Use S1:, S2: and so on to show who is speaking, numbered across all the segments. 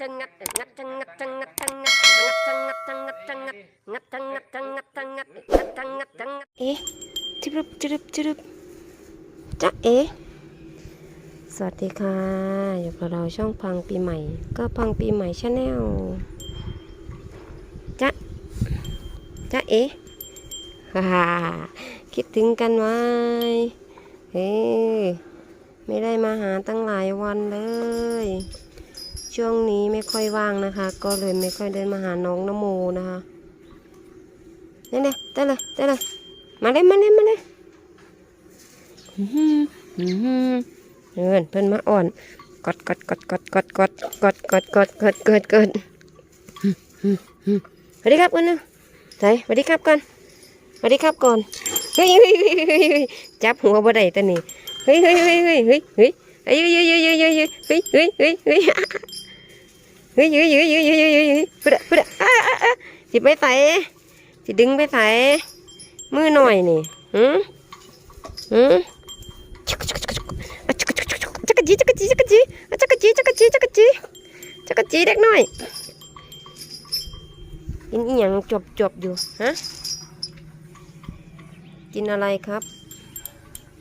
S1: จังงัดงัดจังงัดจังงัดจังงัดงัดจังงัดจังงัดจังงัดงัดจังงัดจังงัดจังงัดงัดจังงัดจังงัดเอ๊ะจุบจุบจุบจ๊ะเอ๊ะสวัสดีค่ะ อยู่กับเราช่องพังปีใหม่ ก็พังปีใหม่ชาแนลจ๊ะจ๊ะเอ๊ะฮ่าคิดถึงกันไหมเฮ้ไม่ได้มาหาตั้งหลายวันเลย ช่วงนี้ไม่ค่อยว่างนะคะ ก็เลยไม่ค่อยเดินมาหาน้องนโมนะคะนี่เลยได้เลยได้เลยมาเลยมาเลยมาเลยอื้อหืออื้อหือเพื่อนเพื่อนมาอ่อนกดกดกดกดกดกดกดกดกดกดกดกดสวัสดีครับกันนะใส่สวัสดีครับก่อนสวัสดีครับก่อนเฮ้ยเฮ้ยเฮ้ยเฮ้ยเฮ้ยจับหัวบ่ได้ตัวนี้เฮ้ยเฮ้ยเฮ้ยเฮ้ยเฮ้ยเฮ้ยเฮ้ยเฮ้ยเฮ้ยเฮ้ยเฮ้ยเฮ้ยเฮ้ยเฮ้ ยื้ยยื้อยื้อยื้ยยื้ยพุดพุดอะอะอิไปใส่จิดึงไปใส่มือหน่อยนี่หืมหืมจักจักจักจักจักจักจีจักจีจักจีจักจีจักจีจักจีจักจีกจิกจิกอยกจิกจิกจักจบจบกจิกฮะกจินอะไรครับ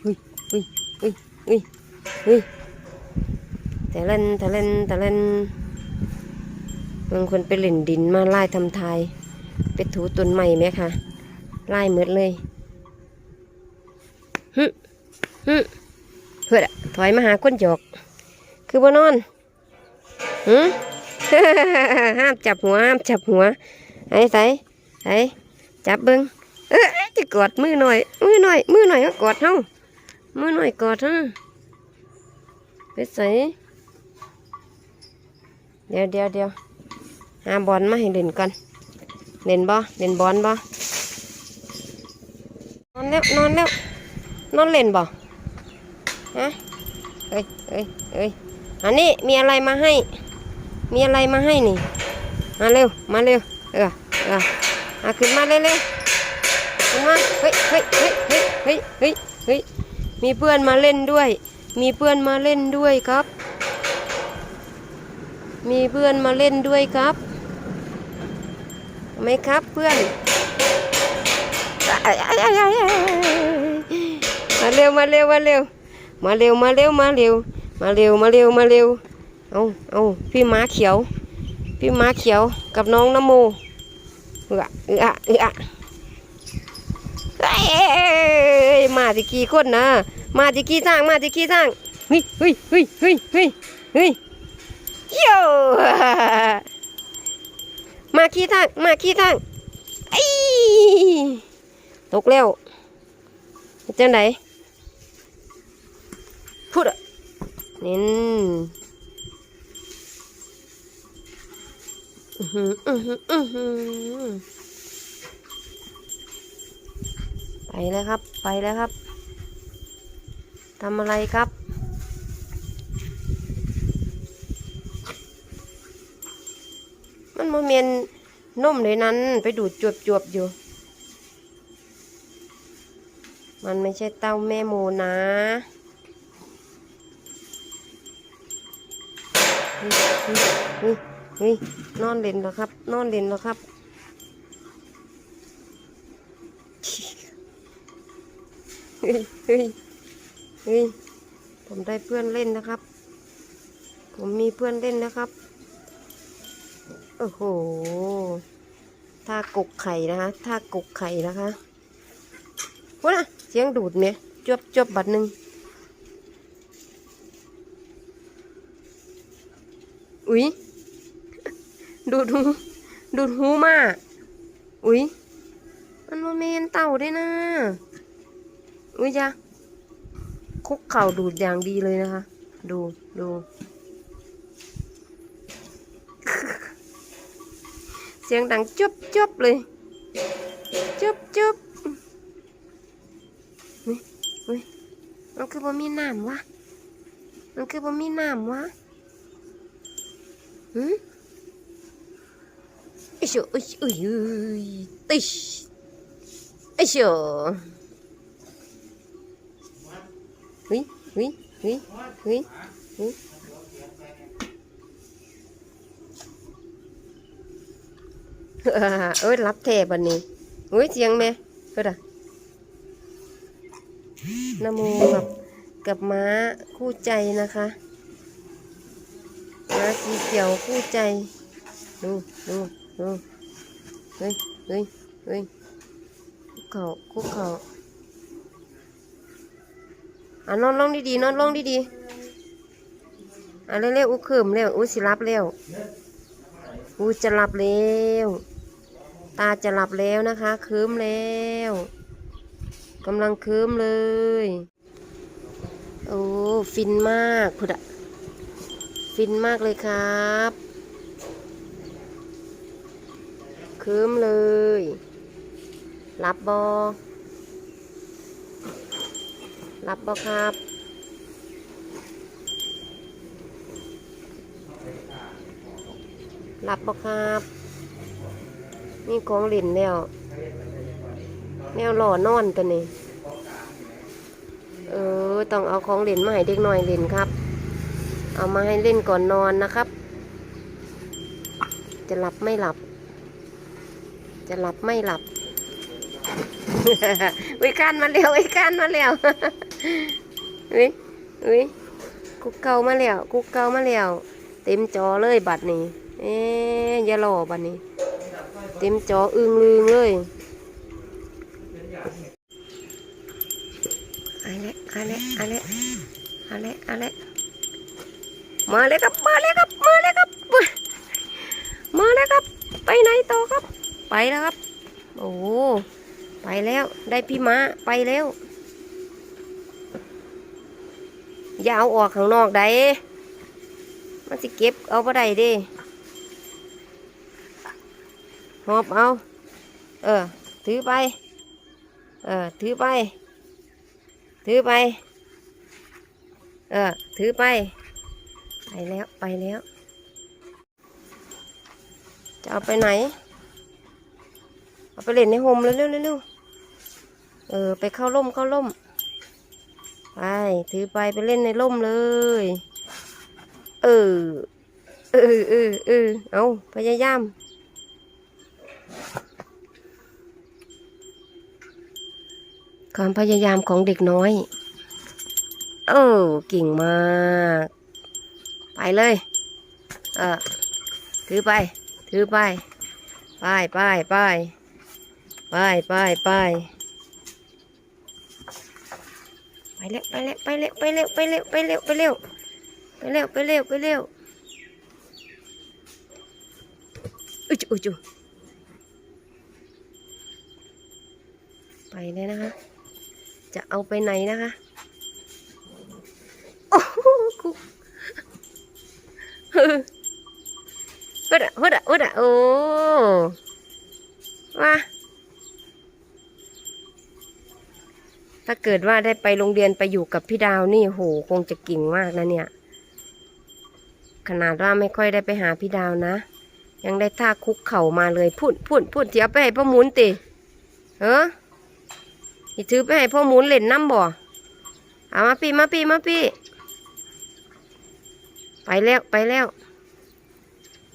S1: อุ้ยอุ้ยอุ้ยอุ้ยอุ้ยแต่เล่นแต่เล่นแต่เล่น บางคนไปเล่นดินมาไล่ทำทายไปถูต้นใหม่ไหมคะไล่หมดเลยฮึฮึเพื่อถอยมาหาคนหยอก คือบ่นอนฮึห้ามจับหัวห้ามจับหัวไอ้ใส่ใส่จับเบิ้งเอ้ยจะกอดมือหน่อย มือหน่อย มือหน่อยก็กอดเฮามือหน่อยกอดเฮาไปใส่เดี๋ยวเดี๋ยวเดี๋ยว หาบอลมาให้เล่นกันเล่นบ่เล่นบอลบ่นอนแล้วนอนแล้วนอนเล่นบ่ฮะเอ้ยเอ้ยเอ้ยอันนี้มีอะไรมาให้ มีอะไรมาให้นี่ มาเร็วมาเร็วเออเออเอาขึ้นมาเร็วเร็วขึ้นมาเฮ้ยเฮ้ยเฮ้ยเฮ้ยเฮ้ยเฮ้ยเฮ้ยมีเพื่อนมาเล่นด้วย มีเพื่อนมาเล่นด้วยครับ มีเพื่อนมาเล่นด้วยครับ ไหมครับเพื่อน มาเร็วมาเร็วมาเร็วมาเร็วมาเร็วมาเร็วมาเร็วมาเร็วมาเร็วเอาเอาพี่ม้าเขียว พี่ม้าเขียวกับน้องนโมเอือเอือเออเอ้ยมาจิกี่คนนะ มาจิกี่ทางมาจิกี่ทางเฮ้ยเฮ้ยเฮ้ยเฮ้ยเฮ้ยเฮ้ยโย่ มาขี้ทาง มาขี้ทางไอ้ตกแล้วจังไดพูดอะนี่อื้อหืออือหืออือหือไปแล้วครับ ไปแล้วครับทำอะไรครับ มันโม เมนนมเลยนั้น ไปดูดจวบจวบอยู่ มันไม่ใช่เต้าแม่โมนะเฮ้ยเฮ้ยเฮ้ยเฮ้ยนอนเล่นแล้วครับ นอนเล่นแล้วครับเฮ้ยเฮ้ยเฮ้ยผมได้เพื่อนเล่นนะครับ ผมมีเพื่อนเล่นนะครับ โอ้โหท่ากกไข่นะคะท่ากกไข่นะคะพูดนะเสียงดูดเนี่ยจบจบบัดหนึ่งอุ๊ยดูดหูดูดหูมากอุ๊ยมันโมเมนเต่าด้วยนะอุ๊ยจ้ะคุกเข่าดูดอย่างดีเลยนะคะ ดูดู เสียงดังจุ๊บจุบเลย จุ๊บจุบเฮ้ยเฮ้ยมันคือบ่มีน้ำวะ มันคือบ่มีน้ำวะหืมไอ้เชี่ยไอ้เชี่ยอุ้ยอึยติชไอ้เชี่ยเฮ้ยเฮ้ยเฮ้ยเฮ้ยเฮ้ย เอ้ยรับแทบันนี้อุ้ยเสียงแม่เฮ้ยอะนโมกับกับม้าคู่ใจนะคะ ม้าสีเขียวคู่ใจ ดูดูดูเฮ้ยเฮ้ยเฮ้ยคุกเข่าคุกเข่าอะนอนลงดีๆนอนลงดีๆอะเร็วๆอุ้เขิมเร็วอุ้สิรับเร็ว อุ้จะหลับเร็วตาจะหลับแล้วนะคะ คืมแล้วกำลังคืมเลย โอ้ฟินมากพุดะฟินมากเลยครับ คืมเลยรับบอรับบอครับ รับบอครับนี่ของเล่นแล้วแนวหล่อนอนตัวนี้ เออ ต้องเอาของเล่นมาให้เด็กน้อยเล่นครับ เอามาให้เล่นก่อนนอนนะครับ จะหลับไม่หลับ จะหลับไม่หลับวิการมาแล้ววิการมาแล้ววิวิกุกเกามาแล้วกุกเกามาแล้ว เต็มจอเลยบัดนี้ เอ๊ะอย่าหล่อบัดนี้ เต็มจออึงลืงเลยอะไรอะไรอะไรอะไรอะไรมาเลยครับ มาเลยครับ มาเลยครับ มาเลยครับ ไปไหนต่อครับ ไปแล้วครับ โอ้ไปแล้ว ได้พี่ม้า ไปแล้ว อย่าเอาออกข้างนอกได้มันสิเก็บเอาไปได้ดิ หอบเอา เออ ถือไป เออ ถือไป ถือไป เออ ถือไป ไปแล้ว ไปแล้ว จะเอาไปไหน เอาไปเล่นในโฮมเร็วเร็วเร็วเออ ไปเข้าร่มเข้าร่ม ไป ถือไปไปเล่นในร่มเลย เออ เออเออเออเอาพยายาม ความพยายามของเด็กน้อย เออเก่งมาก ไปเลย เออถือไป ถือไป ไปไปไปไปไปไปไปเร็วไปเร็วไปเร็วไปเร็วไปเร็วไปเร็วไปเร็วไปเร็วไปเร็วไปเร็วอุจุอุจุไปเลยนะคะ จะเอาไปไหนนะคะโอ้โหคุกฮึฮึดะฮึดะฮึดะโอ้ว่าถ้าเกิดว่าได้ไปโรงเรียนไปอยู่กับพี่ดาวนี่โหคงจะเก่งมากนะเนี่ย ขนาดว่าไม่ค่อยได้ไปหาพี่ดาวนะ ยังได้ท่าคุกเข่ามาเลยพุ่นพุ่นพุ่นเสียไปให้พ่อมุนติเออ อีถือไปให้พ่อหมุนเล่นน้ำบ่เอามาพี่มาพี่มาพี่ไปแล้วไปแล้ว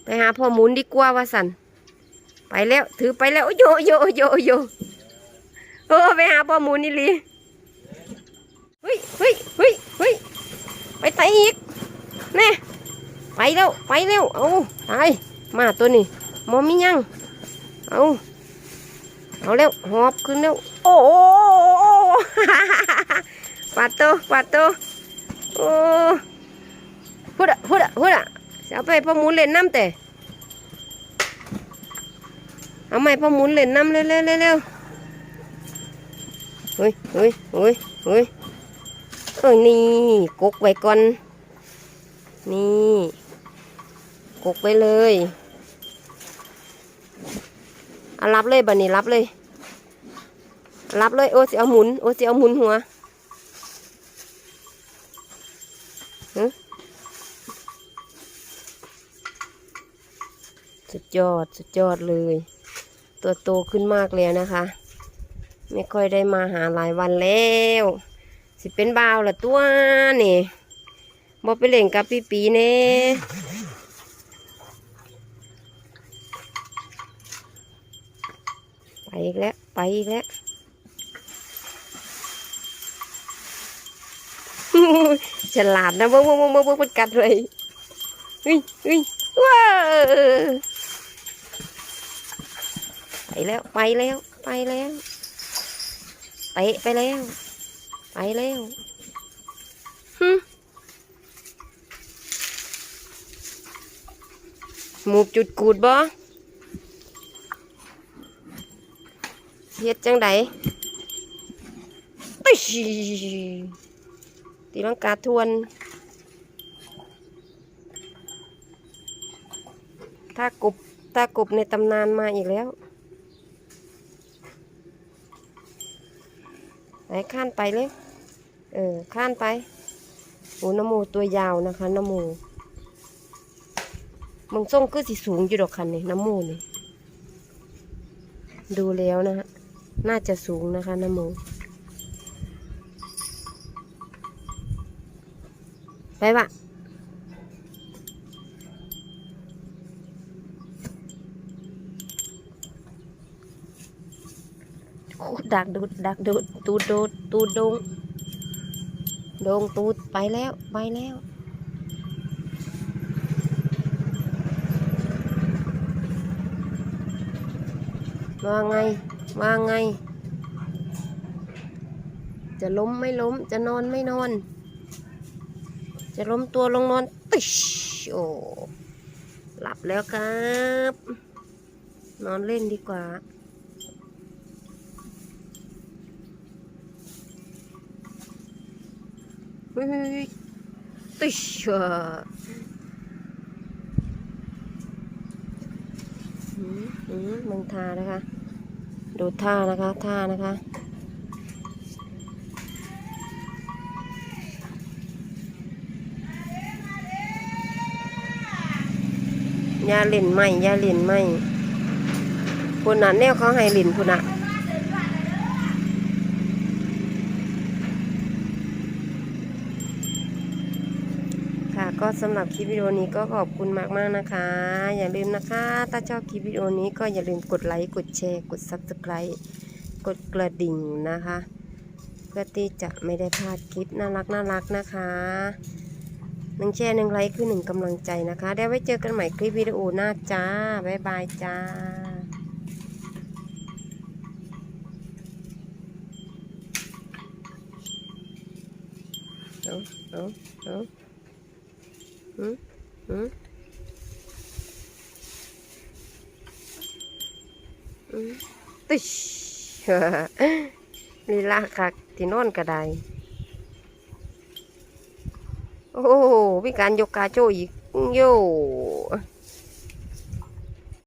S1: ไปหาพ่อหมุนดีกว่าว่าสันไปแล้วถือไปแล้วโยโยโยโยเออไปหาพ่อหมุนนี่ลีเฮ้ยเฮ้ยเฮ้ยเฮ้ยไปไตอีกแน่ไปแล้วไปแล้วเอาตายมาตัวนี้มอมียังเอาเอาเร็วหอบขึ้นเร็ว โอ้ปัดโตปัดโตโอ้พูดอะพูดอะพูดอะจะเอาไปพ่อมุนเล่นน้ำแต่เอาไม่พ่อมุนเล่นน้ำเร็วเร็วเร็วเฮ้ยเฮ้ยเฮ้ยเฮ้ยเอ้ยนี่กกไว้ก่อน นี่กกไว้เลยเอารับเลยบันนี้รับเลย รับเลยโอ้สิเอาหมุนโอ้สิเอาหมุนหัวสุดยอดสุดยอดเลย ตัวโตขึ้นมากแล้วนะคะ ไม่ค่อยได้มาหาหลายวันแล้ว สิเป็นบ่าวละตัวนี่บอไปเล่นกับปีปีเน่ไปอีกแล้ว ไปอีกแล้ว ฉลาดนะเบิ้งเบิ้งเบิ้งเบิ้งมันกัดเลยเฮ้ยเฮ้ยว้าไปแล้วไปแล้วไปแล้วเตะไปแล้วไปแล้วฮึหมูบจุดกูดบ่เฮ็ดจังได ตีลังกาทวน ถ้ากบถ้ากบในตำนานมาอีกแล้วไหนข้านไปเลย เออข้านไปโอ้น้ำโมตัวยาวนะคะน้ำโมมึงส่งคือสิสูงอยู่ดอกคันนี่น้ำโมนี่ดูแล้วนะฮะน่าจะสูงนะคะน้ำโม ไปปะดักดูดดักดูดตูดโดดตูดดงดงตูดไปแล้วไปแล้วว่าไงว่าไง จะล้มไม่ล้มจะนอนไม่นอน จะล้มตัวลงนอนติชโอ้หลับแล้วครับ นอนเล่นดีกว่าเฮ้ยติชอะอืมอืมมึงทานะคะ ดูท่านะคะ ท่านะคะ ยาเล่นไม่ยาเล่นไม่พุ่นน่ะแนวเขาให้เล่นพุ่นน่ะค่ะก็สำหรับคลิปวิดีโอนี้ก็ขอบคุณมากมากๆนะคะ อย่าลืมนะคะ ถ้าชอบคลิปวิดีโอนี้ก็อย่าลืมกดไลค์ กดแชร์ กด Subscribe กดกระดิ่งนะคะ เพื่อที่จะไม่ได้พลาดคลิปน่ารักน่ารักนะคะ หนึ่งแชร์หนึ่งไลค์คือหนึ่งกำลังใจนะคะเดี๋ยวไว้เจอกันใหม่คลิปวิดีโอหน้าจ้า บ๊ายบายจ้าเอาเอาเอาอืมอืมอืมติชลีลาคักที่นอนกระได โอ้โหมีการยกกาโจอีกโย